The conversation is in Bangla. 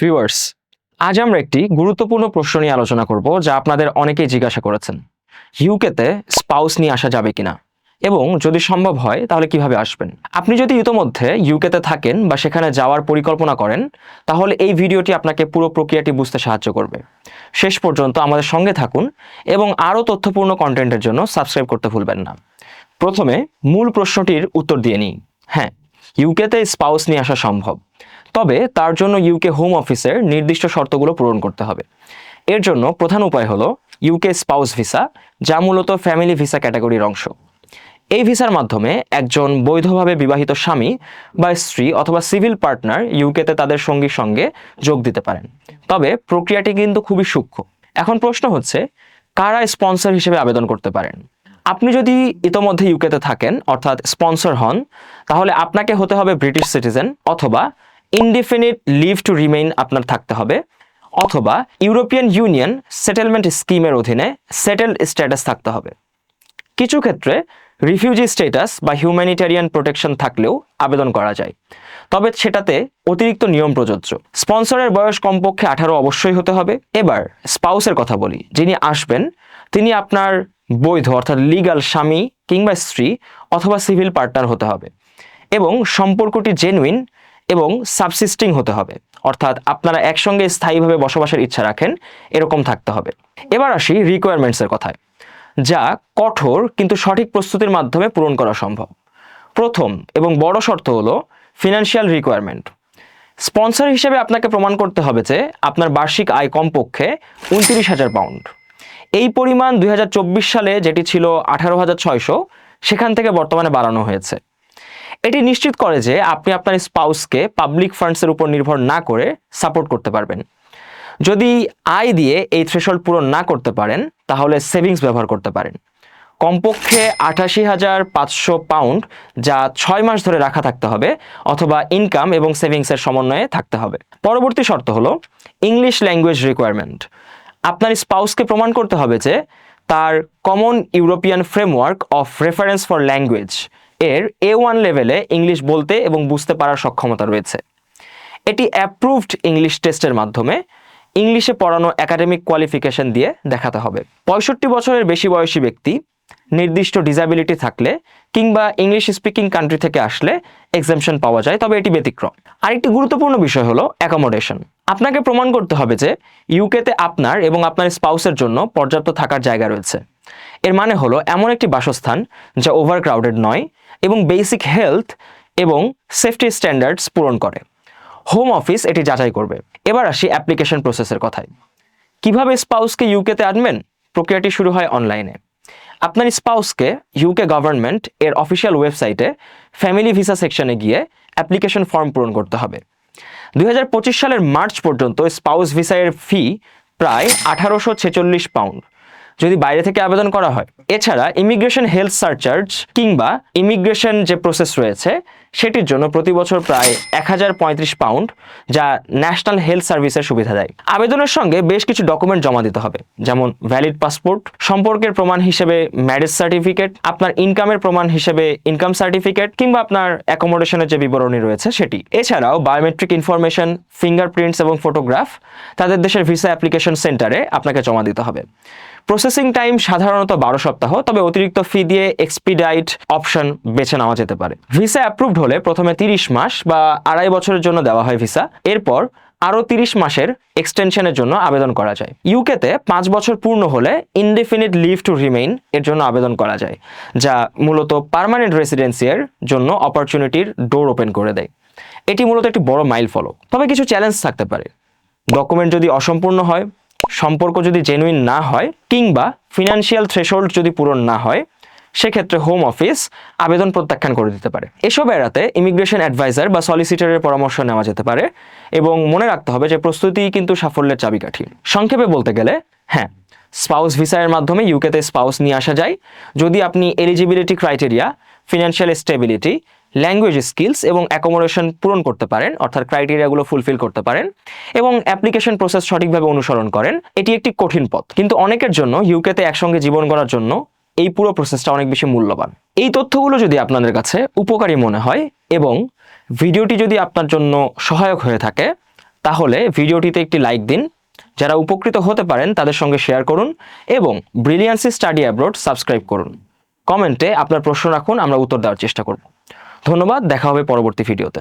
ভিউয়ার্স আজ আমরা একটি গুরুত্বপূর্ণ প্রশ্ন নিয়ে আলোচনা করব যা আপনাদের অনেকেই জিজ্ঞাসা করেছেন। ইউকেতে স্পাউস নিয়ে আসা যাবে কিনা? এবং যদি সম্ভব হয়, তাহলে কীভাবে আসবেন? আপনি যদি ইতোমধ্যে ইউকেতে থাকেন বা সেখানে যাওয়ার পরিকল্পনা করেন, তাহলে এই ভিডিওটি আপনাকে পুরো প্রক্রিয়াটি বুঝতে সাহায্য করবে। শেষ পর্যন্ত আমাদের সঙ্গে থাকুন এবং আরও তথ্যপূর্ণ কন্টেন্টের জন্য সাবস্ক্রাইব করতে ভুলবেন না। প্রথমে মূল প্রশ্নটির উত্তর দিয়ে নিই। হ্যাঁ ইউকেতে স্পাউস নিয়ে আসা সম্ভব। তবে তার জন্য ইউকে হোম অফিসের নির্দিষ্ট শর্তগুলো পূরণ করতে হবে। এর জন্য প্রধান উপায় হলো ইউকে স্পাউস ভিসা যা মূলত ফ্যামিলি ভিসা ক্যাটাগরির অংশ। এই ভিসার মাধ্যমে একজন বৈধভাবে বিবাহিত স্বামী বা স্ত্রী অথবা সিভিল পার্টনার ইউকেতে তাদের সঙ্গীর সঙ্গে যোগ দিতে পারেন। তবে প্রক্রিয়াটি কিন্তু খুবই সূক্ষ্ম। এখন প্রশ্ন হচ্ছে, কারা স্পন্সর হিসেবে আবেদন করতে পারেন? আপনি যদি ইতোমধ্যে ইউকেতে থাকেন, অর্থাৎ স্পন্সর হন, তাহলে আপনাকে হতে হবে ব্রিটিশ সিটিজেন অথবা ইনডিফিনিট লিভ টু রিমেইন আপনার থাকতে হবে, অথবা ইউরোপিয়ান ইউনিয়ন সেটেলমেন্ট স্কিমের অধীনে সেটেলড স্ট্যাটাস থাকতে হবে। কিছু ক্ষেত্রে রিফিউজি স্ট্যাটাস বা হিউম্যানিটেরিয়ান প্রোটেকশন থাকলেও আবেদন করা যায়। তবে সেটাতে অতিরিক্ত নিয়ম প্রযোজ্য। স্পন্সরের বয়স কমপক্ষে আঠারো অবশ্যই হতে হবে। এবার স্পাউসের কথা বলি, যিনি আসবেন, তিনি আপনার বৈধ, অর্থাৎ লিগাল স্বামী কিংবা স্ত্রী অথবা সিভিল পার্টনার হতে হবে এবং সম্পর্কটি জেনুইন এবং সাবসিস্টিং হতে হবে। অর্থাৎ আপনারা একসঙ্গে স্থায়ীভাবে বসবাসের ইচ্ছা রাখেন, এরকম থাকতে হবে। এবার আসি রিকোয়ারমেন্টসের কথায়। যা কঠোর কিন্তু সঠিক প্রস্তুতির মাধ্যমে পূরণ করা সম্ভব। প্রথম এবং বড় শর্ত হলো ফিনান্সিয়াল রিকোয়ারমেন্ট স্পন্সর হিসেবে আপনাকে প্রমাণ করতে হবে যে আপনার বার্ষিক আয় কমপক্ষে উনত্রিশ হাজার পাউন্ড এই পরিমাণ দুই হাজার চব্বিশ সালে যেটি ছিল আঠারো হাজার ছয়শো, সেখান থেকে বর্তমানে বাড়ানো হয়েছে। এটি নিশ্চিত করে যে আপনি আপনার স্পাউসকে পাবলিক ফান্ডসের উপর নির্ভর না করে সাপোর্ট করতে পারবেন। যদি আয় দিয়ে এই থ্রেশহোল্ড পূরণ না করতে পারেন, তাহলে সেভিংস ব্যবহার করতে পারেন। কমপক্ষে আঠাশি হাজার পাঁচশো পাউন্ড যা ছয় মাস ধরে রাখা থাকতে হবে অথবা ইনকাম এবং সেভিংসের সমন্বয়ে থাকতে হবে। পরবর্তী শর্ত হলো ইংলিশ ল্যাঙ্গুয়েজ রিকোয়ারমেন্ট আপনার স্পাউসকে প্রমাণ করতে হবে যে তার common European framework of reference for language এর এ ওয়ান লেভেলে ইংলিশ বলতে এবং বুঝতে পারার সক্ষমতা রয়েছে। এটি অ্যাপ্রুভড ইংলিশ টেস্টের মাধ্যমে ইংলিশে পড়ানো একাডেমিক কোয়ালিফিকেশন দিয়ে দেখাতে হবে। পঁয়ষট্টি বছরের বেশি বয়সী ব্যক্তি নির্দিষ্ট ডিসাবিলিটি থাকলে কিংবা ইংলিশ স্পিকিং কান্ট্রি থেকে আসলে এক্সামশন পাওয়া যায়, তবে এটি ব্যতিক্রম। আরেকটি গুরুত্বপূর্ণ বিষয় হলো অ্যাকোমোডেশন আপনাকে প্রমাণ করতে হবে যে ইউকেতে আপনার এবং আপনার স্পাউসের জন্য পর্যাপ্ত থাকার জায়গা রয়েছে। এর মানে হলো এমন একটি বাসস্থান যা ওভার ক্রাউডেড নয় এবং বেসিক হেলথ এবং সেফটি স্ট্যান্ডার্ডস পূরণ করে। হোম অফিস এটি যাচাই করবে। এবার আসি অ্যাপ্লিকেশন প্রসেসের কথায়। কীভাবে স্পাউসকে ইউকেতে আনবেন? প্রক্রিয়াটি শুরু হয় অনলাইনে আপনার স্পাউসকে ইউকে গভর্নমেন্ট এর অফিসিয়াল ওয়েবসাইটে ফ্যামিলি ভিসা সেকশনে গিয়ে অ্যাপ্লিকেশন ফর্ম পূরণ করতে হবে। দুই হাজার পঁচিশ সালের মার্চ পর্যন্ত স্পাউস ভিসায়ের ফি প্রায় আঠারোশো ছেচল্লিশ পাউন্ড যদি বাইরে থেকে আবেদন করা হয়। এছাড়া ইমিগ্রেশন হেলথ সার্চার্জ কিংবা ইমিগ্রেশন যে প্রসেস রয়েছে সেটির জন্য প্রতি বছর প্রায় এক হাজার পঁয়ত্রিশ পাউন্ড যা ন্যাশনাল হেলথ সার্ভিসের সুবিধা দেয়। আবেদনের সঙ্গে বেশ কিছু ডকুমেন্ট জমা দিতে হবে, যেমন ভ্যালিড পাসপোর্ট, সম্পর্কের প্রমাণ হিসেবে ম্যারেজ সার্টিফিকেট, আপনার ইনকামের প্রমাণ হিসেবে ইনকাম সার্টিফিকেট, কিংবা আপনার অ্যাকোমোডেশনের যে বিবরণী রয়েছে সেটি। এছাড়াও বায়োমেট্রিক ইনফরমেশন, ফিঙ্গারপ্রিন্টস এবং ফটোগ্রাফ তাদের দেশের ভিসা অ্যাপ্লিকেশন সেন্টারে আপনাকে জমা দিতে হবে। প্রসেসিং টাইম সাধারণত বারো সপ্তাহ, তবে অতিরিক্ত ফি দিয়ে এক্সপিডাইট অপশন বেছে নেওয়া যেতে পারে। ভিসা অ্যাপ্রুভড হলে প্রথমে তিরিশ মাস বা আড়াই বছরের জন্য দেওয়া হয় ভিসা এরপর আরও তিরিশ মাসের এক্সটেনশনের জন্য আবেদন করা যায়। ইউকেতে পাঁচ বছর পূর্ণ হলে ইনডেফিনিট লিভ টু রিমেইন এর জন্য আবেদন করা যায়, যা মূলত পার্মানেন্ট রেসিডেন্সিয়ার জন্য অপরচুনিটির ডোর ওপেন করে দেয়। এটি মূলত একটি বড় মাইল ফলো তবে কিছু চ্যালেঞ্জ থাকতে পারে। ডকুমেন্ট যদি অসম্পূর্ণ হয় সম্পর্ক যদি জেনুইন না হয় কিংবা ফিনান্সিয়াল থ্রেশহোল্ড যদি পূরণ না হয়, সেক্ষেত্রে হোম অফিস আবেদন প্রত্যাখ্যান করে দিতে পারে। এসব এড়াতে ইমিগ্রেশন অ্যাডভাইজার বা সলিসিটারের পরামর্শ নেওয়া যেতে পারে এবং মনে রাখতে হবে যে প্রস্তুতি কিন্তু সাফল্যের চাবিকাঠি। সংক্ষেপে বলতে গেলে হ্যাঁ স্পাউস ভিসায়ের মাধ্যমে ইউকেতে স্পাউস নিয়ে আসা যায়। যদি আপনি eligibility criteria financial stability language skills এবং অ্যাকোমোডেশন পূরণ করতে পারেন, অর্থাৎ ক্রাইটেরিয়াগুলো ফুলফিল করতে পারেন এবং অ্যাপ্লিকেশন প্রসেস সঠিকভাবে অনুসরণ করেন, এটি একটি কঠিন পথ। কিন্তু অনেকের জন্য ইউকেতে একসঙ্গে জীবন গড়ার জন্য এই পুরো প্রসেসটা অনেক বেশি মূল্যবান। এই তথ্যগুলো যদি আপনাদের কাছে উপকারী মনে হয় এবং ভিডিওটি যদি আপনার জন্য সহায়ক হয়ে থাকে, তাহলে ভিডিওটিতে একটি লাইক দিন যারা উপকৃত হতে পারেন তাদের সঙ্গে শেয়ার করুন এবং ব্রিলিয়ান্সি স্টাডি অ্যাব্রোড সাবস্ক্রাইব করুন। কমেন্টে আপনার প্রশ্ন রাখুন, আমরা উত্তর দেওয়ার চেষ্টা করব। ধন্যবাদ, দেখা হবে পরবর্তী ভিডিওতে।